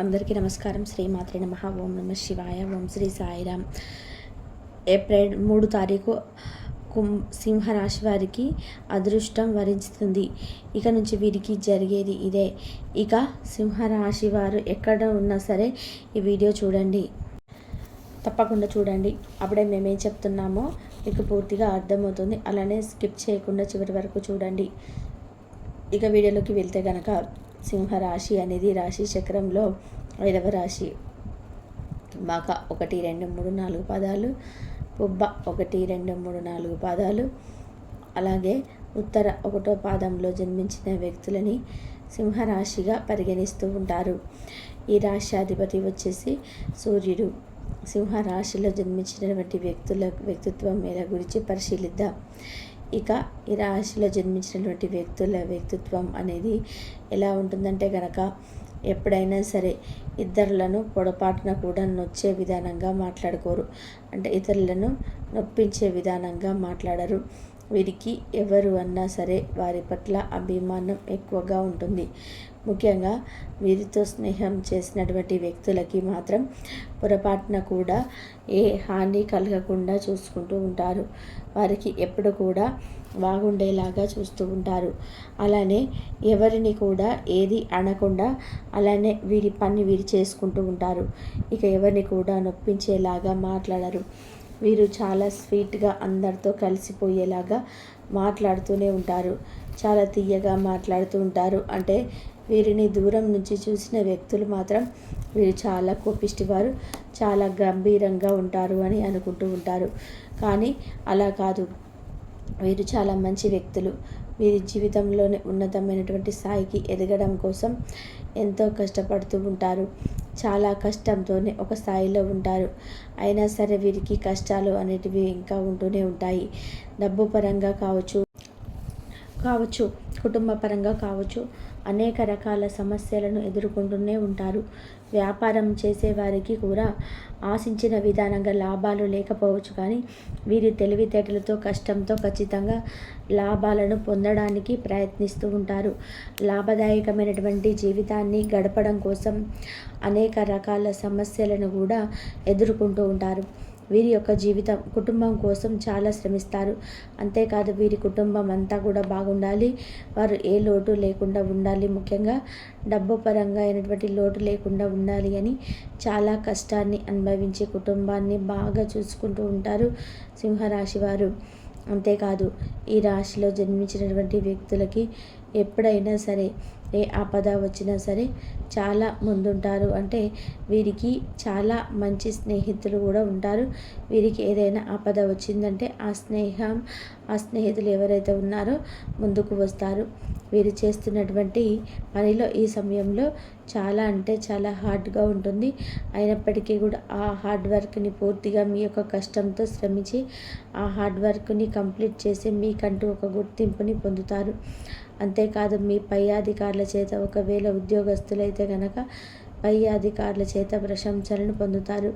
అందరికీ నమస్కారం. శ్రీమాత్రి నమ. ఓం నమ శివాయ. ఓం శ్రీ సాయిరామ్. ఏప్రిల్ మూడు తారీఖు కుం సింహరాశి వారికి అదృష్టం వరించుతుంది. ఇక నుంచి వీరికి జరిగేది ఇదే. ఇక సింహరాశి వారు ఎక్కడ ఉన్నా సరే ఈ వీడియో చూడండి. తప్పకుండా చూడండి. అప్పుడే మేమేం చెప్తున్నామో మీకు పూర్తిగా అర్థమవుతుంది. అలానే స్కిప్ చేయకుండా చివరి వరకు చూడండి. ఇక వీడియోలోకి వెళ్తే కనుక సింహరాశి అనేది రాశి చక్రంలో ఐదవ రాశి. మక ఒకటి రెండు మూడు నాలుగు పదాలు. పుబ్బ ఒకటి రెండు మూడు నాలుగు పాదాలు. అలాగే ఉత్తర ఒకటో పాదంలో జన్మించిన వ్యక్తులని సింహరాశిగా పరిగణిస్తూ ఉంటారు. ఈ రాశి అధిపతి వచ్చేసి సూర్యుడు. సింహరాశిలో జన్మించినటువంటి వ్యక్తుల వ్యక్తిత్వం మేర గురించి పరిశీలిద్దాం. ఇక ఈ రాశిలో జన్మించినటువంటి వ్యక్తుల వ్యక్తిత్వం అనేది ఎలా ఉంటుందంటే కనుక ఎప్పుడైనా సరే ఇతరులను పొడపాటున కూడా నొచ్చే విధానంగా మాట్లాడుకోరు. అంటే ఇతరులను నొప్పించే విధానంగా మాట్లాడరు. వీరికి ఎవరు అన్నా సరే వారి పట్ల అభిమానం ఎక్కువగా ఉంటుంది. ముఖ్యంగా వీరితో స్నేహం చేసినటువంటి వ్యక్తులకి మాత్రం పొరపాటున కూడా ఏ హాని కలగకుండా చూసుకుంటూ ఉంటారు. వారికి ఎప్పుడు కూడా బాగుండేలాగా చూస్తూ ఉంటారు. అలానే ఎవరిని కూడా ఏది అనకుండా అలానే వీరి పని వీరి చేసుకుంటూ ఉంటారు. ఇక ఎవరిని కూడా నొప్పించేలాగా మాట్లాడరు. వీరు చాలా స్వీట్గా అందరితో కలిసిపోయేలాగా మాట్లాడుతూనే ఉంటారు. చాలా తీయగా మాట్లాడుతూ ఉంటారు. అంటే వీరిని దూరం నుంచి చూసిన వ్యక్తులు మాత్రం వీరు చాలా కోపిష్టివారు చాలా గంభీరంగా ఉంటారు అని అనుకుంటూ ఉంటారు. కానీ అలా కాదు. వీరు చాలా మంచి వ్యక్తులు. వీరి జీవితంలోనే ఉన్నతమైనటువంటి స్థాయికి ఎదగడం కోసం ఎంతో కష్టపడుతూ ఉంటారు. చాలా కష్టంతోనే ఒక స్థాయిలో ఉంటారు. అయినా సరే వీరికి కష్టాలు అనేటివి ఇంకా ఉంటూనే ఉంటాయి. డబ్బు పరంగా కావచ్చు కావచ్చు కుటుంబ పరంగా కావచ్చు అనేక రకాల సమస్యలను ఎదుర్కొంటూనే ఉంటారు. వ్యాపారం చేసేవారికి కూడా ఆశించిన విధానంగా లాభాలు లేకపోవచ్చు కానీ వీరి తెలివితేటలతో కష్టంతో ఖచ్చితంగా లాభాలను పొందడానికి ప్రయత్నిస్తూ ఉంటారు. లాభదాయకమైనటువంటి జీవితాన్ని గడపడం కోసం అనేక రకాల సమస్యలను కూడా ఎదుర్కొంటూ ఉంటారు. వీరి యొక్క జీవితం కుటుంబం కోసం చాలా శ్రమిస్తారు. అంతేకాదు వీరి కుటుంబం అంతా కూడా బాగుండాలి. వారు ఏ లోటు లేకుండా ఉండాలి. ముఖ్యంగా డబ్బు పరంగా అయినటువంటి లోటు లేకుండా ఉండాలి అని చాలా కష్టాన్ని అనుభవించే కుటుంబాన్ని బాగా చూసుకుంటూ ఉంటారు సింహరాశి వారు. అంతేకాదు ఈ రాశిలో జన్మించినటువంటి వ్యక్తులకి ఎప్పుడైనా సరే ఏ ఆపద వచ్చినా సరే చాలా ముందుంటారు. అంటే వీరికి చాలా మంచి స్నేహితులు కూడా ఉంటారు. వీరికి ఏదైనా ఆపద వచ్చిందంటే ఆ స్నేహం ఆ స్నేహితులు ఎవరైతే ఉన్నారో ముందుకు వస్తారు. వీరు చేస్తున్నటువంటి పనిలో ఈ సమయంలో చాలా అంటే చాలా హార్డ్గా ఉంటుంది. అయినప్పటికీ కూడా ఆ హార్డ్ వర్క్ని పూర్తిగా మీ యొక్క కష్టంతో శ్రమించి ఆ హార్డ్ వర్క్ని కంప్లీట్ చేసి మీకంటూ ఒక గుర్తింపుని పొందుతారు. అంతేకాదు మీ పై అధికారుల చేత ఒకవేళ ఉద్యోగస్తులైతే కనుక పై అధికారుల చేత ప్రశంసలను పొందుతారు.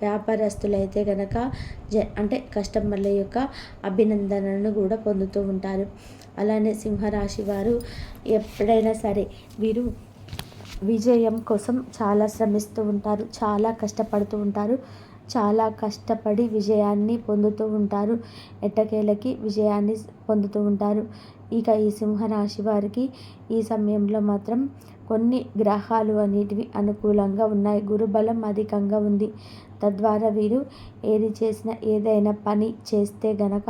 వ్యాపారస్తులైతే కనుక జ అంటే కస్టమర్ల యొక్క అభినందనలను కూడా పొందుతూ ఉంటారు. అలానే సింహరాశి వారు ఎప్పుడైనా సరే వీరు విజయం కోసం చాలా శ్రమిస్తూ ఉంటారు. చాలా కష్టపడుతూ ఉంటారు. చాలా కష్టపడి విజయాన్ని పొందుతూ ఉంటారు. ఎట్టకేలకి విజయాన్ని పొందుతూ ఉంటారు. ఇక ఈ సింహరాశి వారికి ఈ సమయంలో మాత్రం కొన్ని గ్రహాలు అనేటివి అనుకూలంగా ఉన్నాయి. గురుబలం అధికంగా ఉంది. తద్వారా వీరు ఏది చేసిన ఏదైనా పని చేస్తే గనక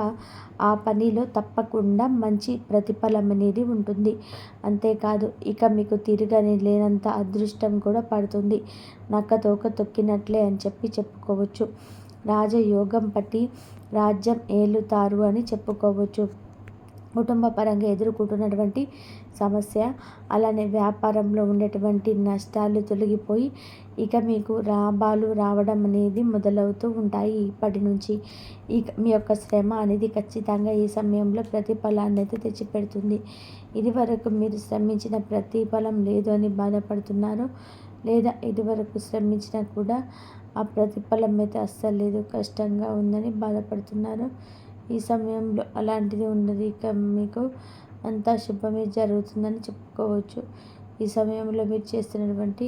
ఆ పనిలో తప్పకుండా మంచి ప్రతిఫలం అనేది ఉంటుంది. అంతేకాదు ఇక మీకు తిరగని లేనంత అదృష్టం కూడా పడుతుంది. నక్క తోక తొక్కినట్లే అని చెప్పి చెప్పుకోవచ్చు. రాజయోగం పట్టి రాజ్యం ఏలుతారు అని చెప్పుకోవచ్చు. కుటుంబ పరంగా ఎదుర్కొంటున్నటువంటి సమస్య అలానే వ్యాపారంలో ఉండేటువంటి నష్టాలు తొలగిపోయి ఇక మీకు లాభాలు రావడం అనేది మొదలవుతూ ఉంటాయి ఇప్పటి నుంచి. ఇక మీ యొక్క శ్రమ అనేది ఖచ్చితంగా ఈ సమయంలో ప్రతిఫలాన్ని అయితే తెచ్చిపెడుతుంది. ఇదివరకు మీరు శ్రమించిన ప్రతిఫలం లేదు అని బాధపడుతున్నారు. లేదా ఇదివరకు శ్రమించినా కూడా ఆ ప్రతిఫలం అయితే అస్సలు లేదు కష్టంగా ఉందని బాధపడుతున్నారు. ఈ సమయంలో అలాంటిది ఉండదు. ఇక మీకు అంతా శుభమే జరుగుతుందని చెప్పుకోవచ్చు. ఈ సమయంలో మీరు చేస్తున్నటువంటి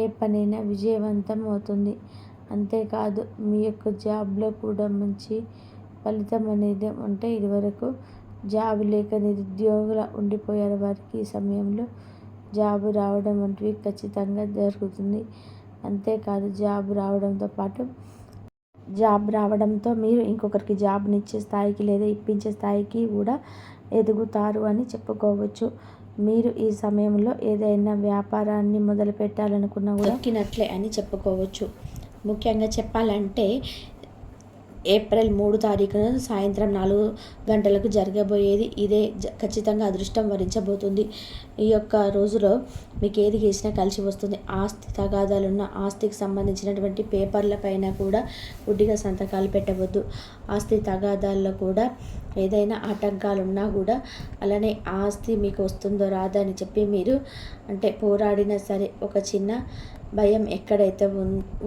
ఏ పనైనా విజయవంతం అవుతుంది. అంతేకాదు మీ యొక్క జాబ్లో కూడా మంచి ఫలితం అనేది ఉంటే ఇదివరకు జాబ్ లేక నిరుద్యోగుల ఉండిపోయారు వారికి ఈ సమయంలో జాబ్ రావడం వంటివి ఖచ్చితంగా జరుగుతుంది. అంతేకాదు జాబ్ రావడంతో పాటు జాబ్ రావడంతో మీరు ఇంకొకరికి జాబ్ని ఇచ్చే స్థాయికి లేదా ఇప్పించే స్థాయికి కూడా ఎదుగుతారు అని చెప్పుకోవచ్చు. మీరు ఈ సమయంలో ఏదైనా వ్యాపారాన్ని మొదలు పెట్టాలనుకున్నా కూడా ఎక్కినట్లే అని చెప్పుకోవచ్చు. ముఖ్యంగా చెప్పాలంటే ఏప్రిల్ మూడు తారీఖున సాయంత్రం నాలుగు గంటలకు జరగబోయేది ఇదే. జ ఖచ్చితంగా అదృష్టం వరించబోతుంది. ఈ యొక్క రోజులో మీకు ఏది చేసినా కలిసి వస్తుంది. ఆస్తి తగాదాలున్న ఆస్తికి సంబంధించినటువంటి పేపర్ల పైన కూడా గుడ్డిగా సంతకాలు పెట్టవద్దు. ఆస్తి తగాదాల్లో కూడా ఏదైనా ఆటంకాలు ఉన్నా కూడా అలానే ఆస్తి మీకు వస్తుందో రాదా అని చెప్పి మీరు అంటే పోరాడినా సరే ఒక చిన్న భయం ఎక్కడైతే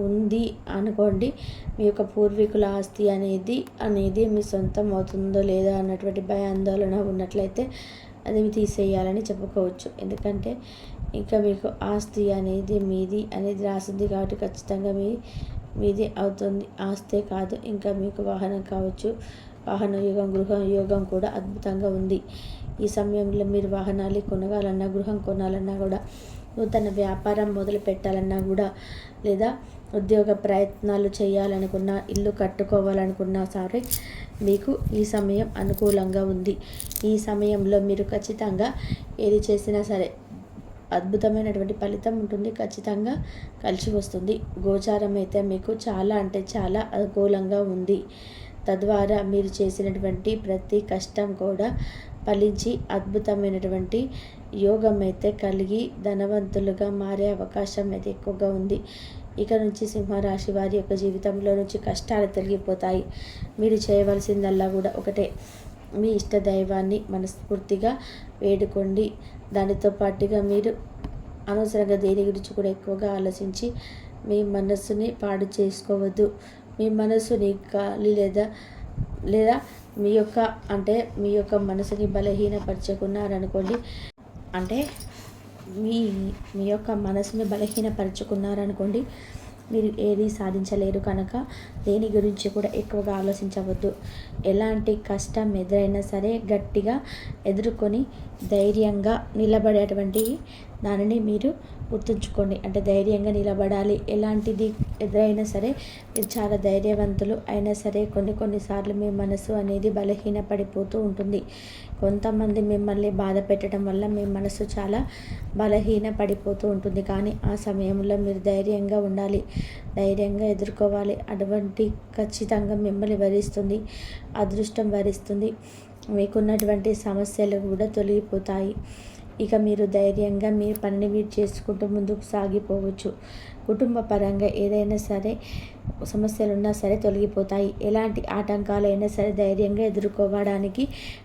ఉంది అనుకోండి మీ యొక్క పూర్వీకుల ఆస్తి అనేది అనేది మీ సొంతం అవుతుందో లేదో అన్నటువంటి భయాందోళన ఉన్నట్లయితే అది తీసేయాలని చెప్పుకోవచ్చు. ఎందుకంటే ఇంకా మీకు ఆస్తి అనేది మీది అనేది రాసింది కాబట్టి ఖచ్చితంగా మీ మీది అవుతుంది. ఆస్తే కాదు ఇంకా మీకు వాహనం కావచ్చు వాహన యోగం గృహ యోగం కూడా అద్భుతంగా ఉంది. ఈ సమయంలో మీరు వాహనాలు కొనగాలన్నా గృహం కొనాలన్నా కూడా తన వ్యాపారం మొదలు పెట్టాలన్నా కూడా లేదా ఉద్యోగ ప్రయత్నాలు చేయాలనుకున్నా ఇల్లు కట్టుకోవాలనుకున్నా సరే మీకు ఈ సమయం అనుకూలంగా ఉంది. ఈ సమయంలో మీరు ఖచ్చితంగా ఏది చేసినా సరే అద్భుతమైనటువంటి ఫలితం ఉంటుంది. ఖచ్చితంగా కలిసి వస్తుంది. గోచారం అయితే మీకు చాలా అంటే చాలా అనుకూలంగా ఉంది. తద్వారా మీరు చేసినటువంటి ప్రతి కష్టం కూడా ఫలించి అద్భుతమైనటువంటి యోగం అయితే కలిగి ధనవంతులుగా మారే అవకాశం అయితే ఎక్కువగా ఉంది. ఇక నుంచి సింహరాశి వారి యొక్క జీవితంలో నుంచి కష్టాలు తొలగిపోతాయి. మీరు చేయవలసిందల్లా కూడా ఒకటే. మీ ఇష్ట దైవాన్ని మనస్ఫూర్తిగా వేడుకోండి. దానితో పాటుగా మీరు అనవసరంగా దేని గురించి కూడా ఎక్కువగా ఆలోచించి మీ మనస్సుని పాడు చేసుకోవద్దు. మీ మనసుని గాలి లేదా లేదా మీ యొక్క అంటే మీ యొక్క మనసుని బలహీనపరచుకున్నారనుకోండి అంటే మీ మీ యొక్క మనసుని బలహీనపరుచుకున్నారనుకోండి మీరు ఏది సాధించలేరు కనుక దేని గురించి కూడా ఎక్కువగా ఆలోచించవద్దు. ఎలాంటి కష్టం ఎదురైనా సరే గట్టిగా ఎదుర్కొని ధైర్యంగా నిలబడేటువంటి దానిని మీరు గుర్తుంచుకోండి. అంటే ధైర్యంగా నిలబడాలి. ఎలాంటిది ఎదురైనా సరే మీరు చాలా ధైర్యవంతులు అయినా సరే కొన్ని కొన్నిసార్లు మీ మనసు అనేది బలహీన పడిపోతూ ఉంటుంది. కొంతమంది మిమ్మల్ని బాధ పెట్టడం వల్ల మీ మనసు చాలా బలహీన పడిపోతూ ఉంటుంది. కానీ ఆ సమయంలో మీరు ధైర్యంగా ఉండాలి. ధైర్యంగా ఎదుర్కోవాలి. అటువంటి ఖచ్చితంగా మిమ్మల్ని వరిస్తుంది. అదృష్టం వరిస్తుంది. మీకున్నటువంటి సమస్యలు కూడా తొలగిపోతాయి. ఇక మీరు ధైర్యంగా మీ పనిని మీరు చేసుకుంటూ ముందుకు సాగిపోవచ్చు. కుటుంబ పరంగా ఏదైనా సరే సమస్యలు ఉన్నా సరే తొలగిపోతాయి. ఎలాంటి ఆటంకాలైనా సరే ధైర్యంగా ఎదుర్కోవడానికి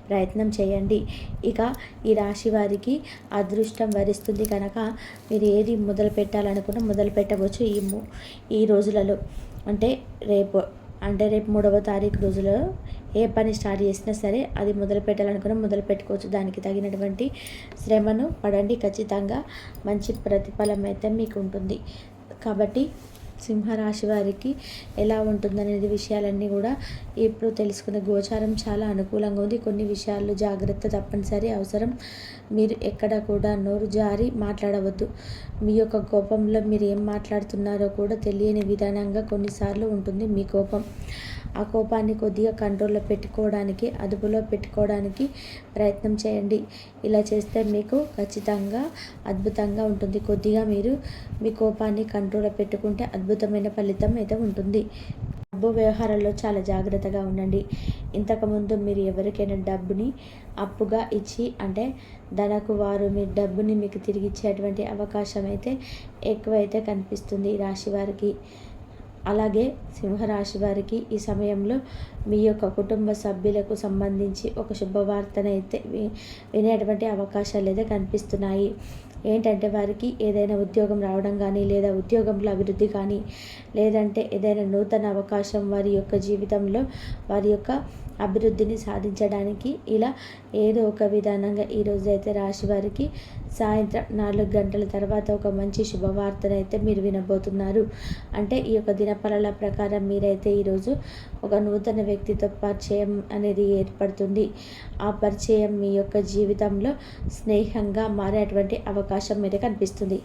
ప్రయత్నం చేయండి. ఇక ఈ రాశి వారికి అదృష్టం వరిస్తుంది కనుక మీరు ఏది మొదలు పెట్టాలనుకున్నా మొదలు పెట్టవచ్చు ఈ ఈ రోజులలో. అంటే రేపు అంటే రేపు మూడవ తారీఖు రోజులో ఏ పని స్టార్ట్ చేసినా సరే అది మొదలు పెట్టాలనుకున్న మొదలు పెట్టుకోవచ్చు. దానికి తగినటువంటి శ్రమను పడండి. ఖచ్చితంగా మంచి ప్రతిఫలం అయితే మీకు ఉంటుంది కాబట్టి సింహరాశి వారికి ఎలా ఉంటుందనేది విషయాలన్నీ కూడా ఇప్పుడు తెలుసుకునే గోచారం చాలా అనుకూలంగా ఉంది. కొన్ని విషయాల్లో జాగ్రత్త తప్పనిసరి అవసరం. మీరు ఎక్కడ కూడా నోరు జారి మాట్లాడవద్దు. మీ యొక్క కోపంలో మీరు ఏం మాట్లాడుతున్నారో కూడా తెలియని విధానంగా కొన్నిసార్లు ఉంటుంది మీ కోపం. ఆ కోపాన్ని కొద్దిగా కంట్రోల్లో పెట్టుకోవడానికి అదుపులో పెట్టుకోవడానికి ప్రయత్నం చేయండి. ఇలా చేస్తే మీకు ఖచ్చితంగా అద్భుతంగా ఉంటుంది. కొద్దిగా మీరు మీ కోపాన్ని కంట్రోల్లో పెట్టుకుంటే అద్భుతమైన ఫలితం అయితే ఉంటుంది. డబ్బు వ్యవహారాల్లో చాలా జాగ్రత్తగా ఉండండి. ఇంతకుముందు మీరు ఎవరికైనా డబ్బుని అప్పుగా ఇచ్చి అంటే ధనకు వారు మీ డబ్బుని మీకు తిరిగి ఇచ్చేటువంటి అవకాశం అయితే ఎక్కువైతే కనిపిస్తుంది రాశి వారికి. అలాగే సింహరాశి వారికి ఈ సమయంలో మీ యొక్క కుటుంబ సభ్యులకు సంబంధించి ఒక శుభవార్తనైతే వినేటువంటి అవకాశాలు అయితే కనిపిస్తున్నాయి. ఏంటంటే వారికి ఏదైనా ఉద్యోగం రావడం కానీ లేదా ఉద్యోగంలో అభివృద్ధి కానీ లేదంటే ఏదైనా నూతన అవకాశం వారి యొక్క జీవితంలో వారి యొక్క అభివృద్ధిని సాధించడానికి ఇలా ఏదో ఒక విధానంగా ఈరోజు అయితే రాశి వారికి సాయంత్రం నాలుగు గంటల తర్వాత ఒక మంచి శుభవార్తనైతే మీరు వినబోతున్నారు. అంటే ఈ యొక్క దినఫలాల ప్రకారం మీరైతే ఈరోజు ఒక నూతన వ్యక్తితో పరిచయం అనేది ఏర్పడుతుంది. ఆ పరిచయం మీ యొక్క జీవితంలో స్నేహంగా మారేటువంటి అవకాశం మీద కనిపిస్తుంది.